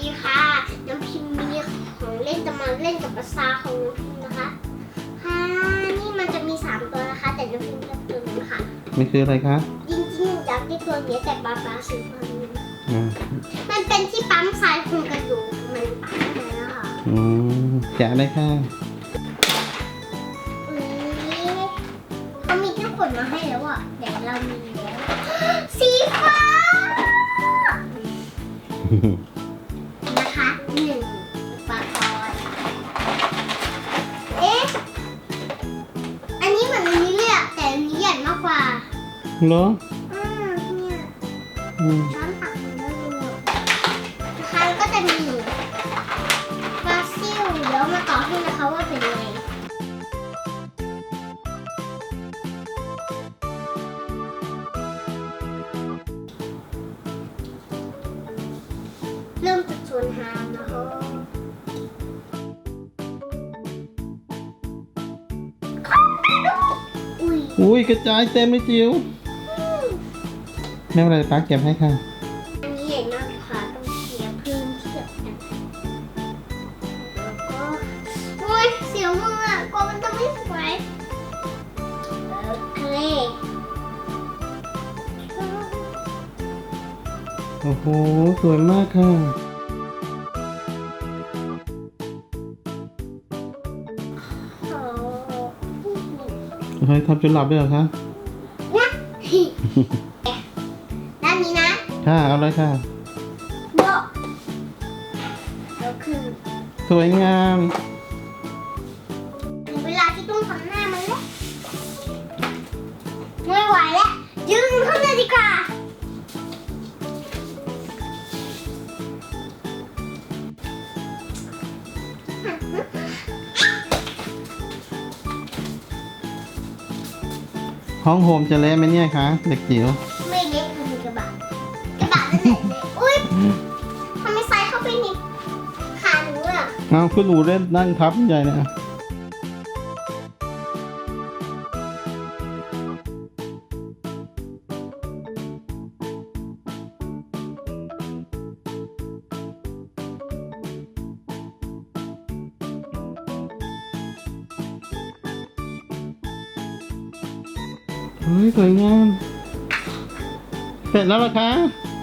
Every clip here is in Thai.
ดีค่ะ น้ำพิมพ์มีของเล่นจะมาเล่นกับภาษาของน้ำพิมพ์นะคะค่ะนี่มันจะมีสามตัวนะคะ แต่น้ำพิมพ์เลือกตัวหนึงค่ะมันคืออะไรคะจริงๆอยากได้ตัวนี้แต่ป๊าป๊าซื้อมานี้อ่ามันเป็นที่ปั๊มทรายโครงกระดูกมันปั๊มเลยนะคะอืมแกะเลยค่ะอุ้ยเขามีที่ขนมาให้แล้วอะเดี๋ยวเรามีแล้วสีฟ้า นะคะหนึ่งปากรเอ๊ะ อันนี้เหมือนอันนี้เลยอะแต่อันนี้ใหญ่มากกว่าเหรออืมเนี่ย อืมช้อนตักมันแล้วดูนะคะแล้วก็จะมีปลาซิลเดี๋ยวมาต่อให้นะคะว่าเป็น ส่วนหางนะคะอุ้ยอุ้ยกระจายเต็มเลยจิ๋วไม่เป็นไรป้าเก็บให้ค่ะ อันนี้ใหญ่มากค่ะต้องเสียพื้นเทียบกันแล้วก็โอ้ยเสียวมืออะกลัวมันจะไม่สวยโอเคโอ้โห สวยมากค่ะ เฮ้ยทำจนหลับเลยเหรอคะนะด้านนี้นะค่ะเอาเลยค่ะ โบะแล้วคือสวยงาม ถึงเวลาที่ต้องทำหน้ามันแล้วไม่ไหวแล้ว ยืนขึ้นเลยดีกว่า ห้องโฮมจะเละไหมเนี่ยคะเด็กจิ๋วไม่เล็กคือกระบะกระบะนั่นแหละเลยอุ้ยทำไมใส่เข้าไปในขาหนูอะเอาคุณหนูเล่นนั่งทับใหญ่เลย ฮ้ยสวยงาม เสร็จแล้วเหรอคะ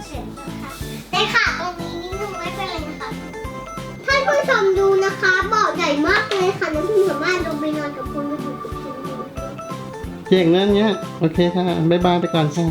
เสร็จแล้วค่ะแต่ขาตรงนี้นิดนึงไม่เป็นไรนะคะท่านผู้ชมดูนะคะเบาะใหญ่มากเลยค่ะน้องพี่สามารถลงไปนอนกับคนไปดูกับฉันได้เก่งนะเนี่ย โอเคค่ะ บ๊ายบายไปก่อนค่ะ